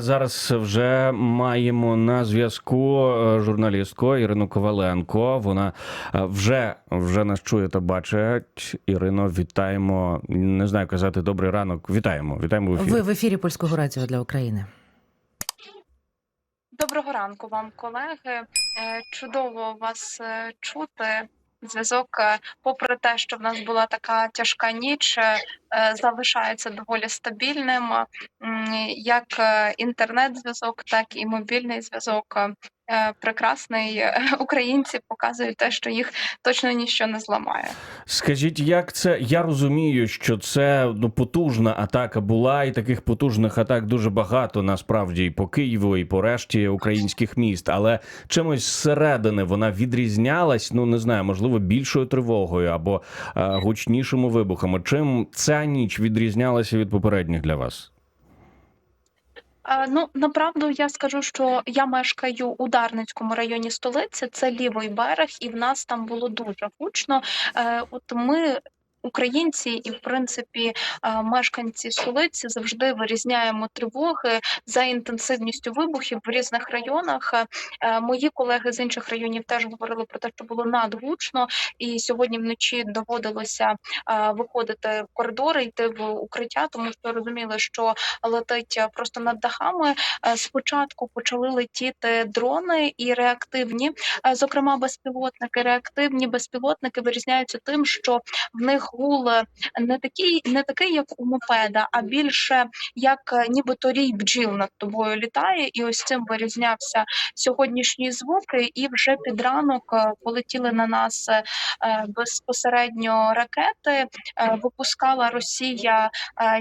Зараз вже маємо на зв'язку е, журналістку Ірину Коваленко. Вона е, вже вже нас чує та бачить. Ірино, вітаємо. Не знаю казати добрий ранок. Вітаємо. Вітаємо в ефірі. Ви в ефірі польського радіо для України. Доброго ранку вам, колеги. Е, Чудово вас чути. Зв'язок, е, попри те, що в нас була така тяжка ніч, е, е, залишається доволі стабільним. Як інтернет-зв'язок, так і мобільний зв'язок. Е, Прекрасний Е, українці показують те, що їх точно ніщо не зламає. Скажіть, як це? Я розумію, що це ну потужна атака була, і таких потужних атак дуже багато насправді і по Києву, і по решті українських міст. Але чимось зсередини вона відрізнялась. Ну не знаю, можливо, більшою тривогою або е, гучнішими вибухами. Чим ця ніч відрізнялася від попередніх для вас? Ну, направду я скажу, що я мешкаю у Дарницькому районі столиці, це лівий берег, і в нас там було дуже гучно. Е, От ми. Українці і, в принципі, мешканці столиці завжди вирізняємо тривоги за інтенсивністю вибухів в різних районах. Мої колеги з інших районів теж говорили про те, що було надгучно, і сьогодні вночі доводилося виходити в коридори, йти в укриття, тому що розуміли, що летить просто над дахами. Спочатку почали летіти дрони і реактивні, зокрема безпілотники. Реактивні безпілотники вирізняються тим, що в них гул е, не такий, не такий, як у мопеда, а більше як е, нібито рій бджіл над тобою літає. І ось цим вирізнявся сьогоднішні звуки. І вже під ранок е, полетіли на нас е, безпосередньо ракети. Випускала Росія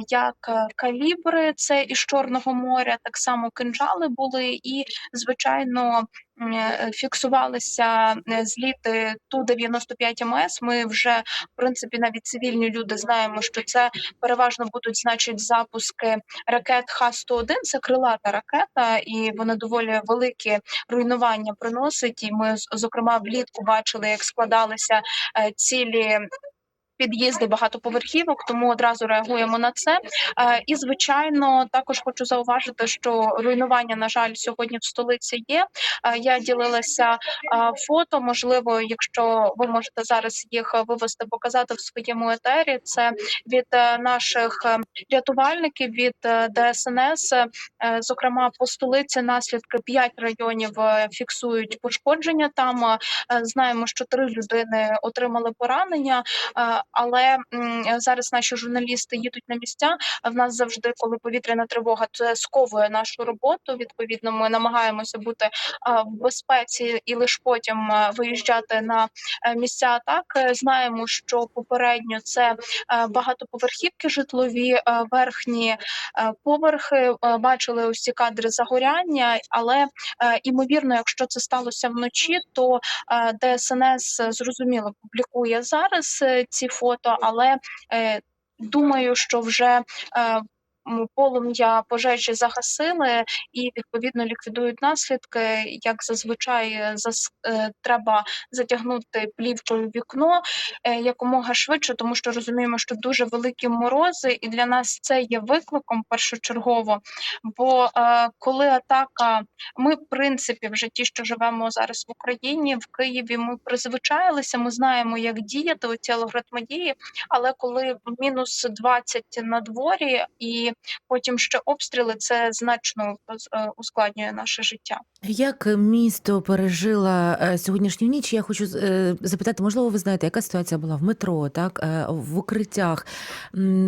як калібри, це із Чорного моря, так само кинжали були, і звичайно. Е, Фіксувалися е, зліти ту 95 МС. Ми вже в принципі навіть цивільні люди знаємо, що це переважно будуть значить запуски ракет Х-101. Це крилата ракета, і вона доволі великі руйнування приносить. І ми зокрема влітку бачили, як складалися е, цілі під'їзди багатоповерхівок, тому одразу реагуємо на це. Е, І звичайно, також хочу зауважити, що руйнування, на жаль, сьогодні в столиці є. Е, Я ділилася е, фото. Можливо, якщо ви можете зараз їх вивести, показати в своєму етері. Це від наших рятувальників від ДСНС. Зокрема, по столиці наслідки 5 районів фіксують пошкодження. Там знаємо, що три людини отримали поранення. Е, Але зараз наші журналісти їдуть на місця. В нас завжди, коли повітряна тривога, це сковує нашу роботу. Відповідно, ми намагаємося бути е, в безпеці і лише потім е, виїжджати на е, місця атаки. Знаємо, що попередньо це е, багатоповерхівки житлові, е, верхні е, поверхи. Е, Бачили ці кадри загоряння, але е, імовірно, якщо це сталося вночі, то е, ДСНС е, зрозуміло публікує зараз е, ці фото, але е, думаю, що вже е, полум'я пожежі загасили і відповідно ліквідують наслідки. Як зазвичай зас, е, треба затягнути плівкою вікно е, якомога швидше, тому що розуміємо, що дуже великі морози, і для нас це є викликом першочергово. Бо е, коли атака, ми в принципі вже ті, що живемо зараз в Україні, в Києві, ми призвичаїлися, ми знаємо, як діяти оці алгоритми. Але коли мінус 20 на дворі, і потім ще обстріли, це значно е, ускладнює наше життя. Як місто пережило е, сьогоднішню ніч? Я хочу е, запитати, можливо, ви знаєте, яка ситуація була в метро, так е, в укриттях.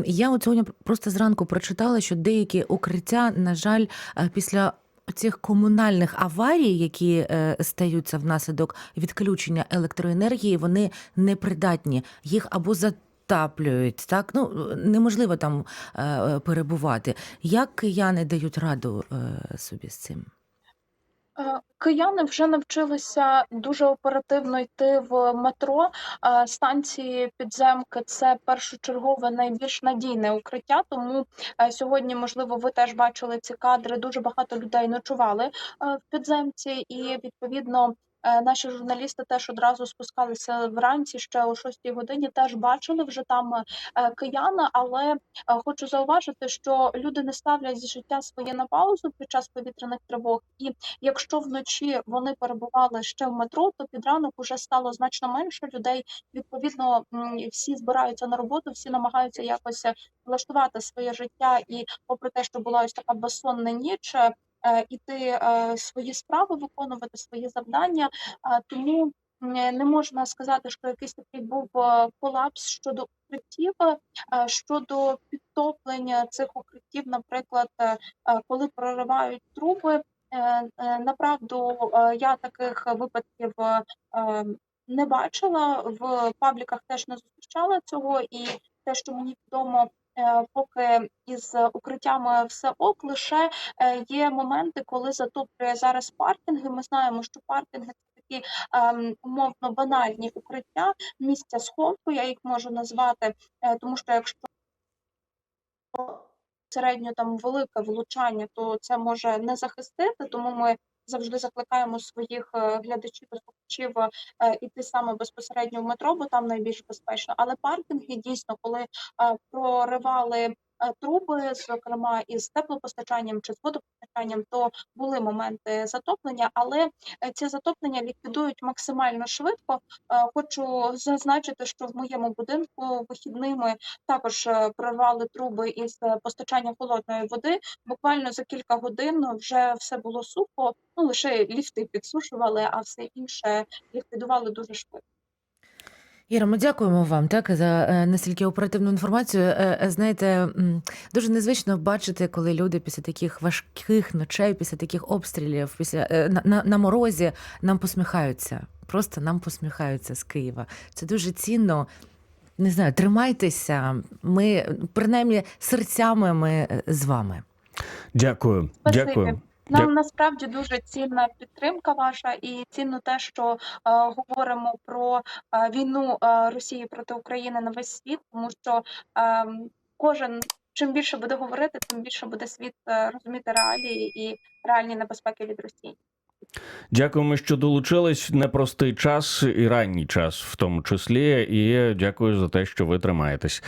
Я от сьогодні просто зранку прочитала, що деякі укриття, на жаль, е, після цих комунальних аварій, які е, стаються внаслідок відключення електроенергії, вони непридатні. Їх або затаплюють, так ну неможливо там е, перебувати. Як кияни дають раду е, собі з цим? Е, Кияни вже навчилися дуже оперативно йти в метро. Е, Станції підземки це першочергове найбільш надійне укриття. Тому е, сьогодні, можливо, ви теж бачили ці кадри. Дуже багато людей ночували е, в підземці, і відповідно е, наші журналісти теж одразу спускалися вранці ще о 6 годині. Теж бачили вже там е, кияна, але е, хочу зауважити, що люди не ставлять життя своє на паузу під час повітряних тривог. І якщо вночі вони перебували ще в метро, то під ранок уже стало значно менше людей. Відповідно, всі збираються на роботу, всі намагаються якось е, влаштувати своє життя. І попри те, що була ось така безсонна ніч, е, е, іти е, свої справи, виконувати свої завдання. Е, Тому не можна сказати, що якийсь такий був е, колапс щодо укриттів, е, щодо підтоплення цих укриттів, наприклад, е, е, коли проривають труби. Е, е, Направду е, я таких випадків е, е, не бачила в пабліках, теж не зустрічала цього, і те, що мені відомо, е, поки із укриттями все ок, лише е, є моменти, коли затоплює зараз паркінги. Ми знаємо, що паркінги це такі ем, умовно банальні укриття, місця сховку, я їх можу назвати, е, тому що якщо середньо там велике влучання, то це може не захистити, тому ми завжди закликаємо своїх е, глядачів та слухачів е, іти саме безпосередньо в метро, бо там найбільш безпечно. Але паркінги дійсно, коли е, проривали е, труби, зокрема із теплопостачанням чи з водопостачанням, то були моменти затоплення, але е, ці затоплення ліквідують максимально швидко. Е, Хочу зазначити, що в моєму будинку вихідними також е, прорвали труби із е, постачання холодної води. Буквально за кілька годин вже все було сухо. Ну лише ліфти підсушували, а все інше ліквідували дуже швидко. Іра, ми дякуємо вам так за е, настільки оперативну інформацію. Е, е, Знаєте, дуже незвично бачити, коли люди після таких важких ночей, після таких обстрілів, після на, на, на морозі нам посміхаються. Просто нам посміхаються з Києва. Це дуже цінно. Не знаю, тримайтеся. Ми принаймні серцями ми з вами. Дякую. Спасибі. Дякую. Нам насправді дуже цінна підтримка ваша, і цінно те, що е, говоримо про е, війну е, Росії проти України на весь світ, тому що е, кожен чим більше буде говорити, тим більше буде світ е, розуміти реалії і реальні небезпеки від Росії. Дякуємо, що долучились. Непростий час і ранній час, в тому числі. І дякую за те, що ви тримаєтесь.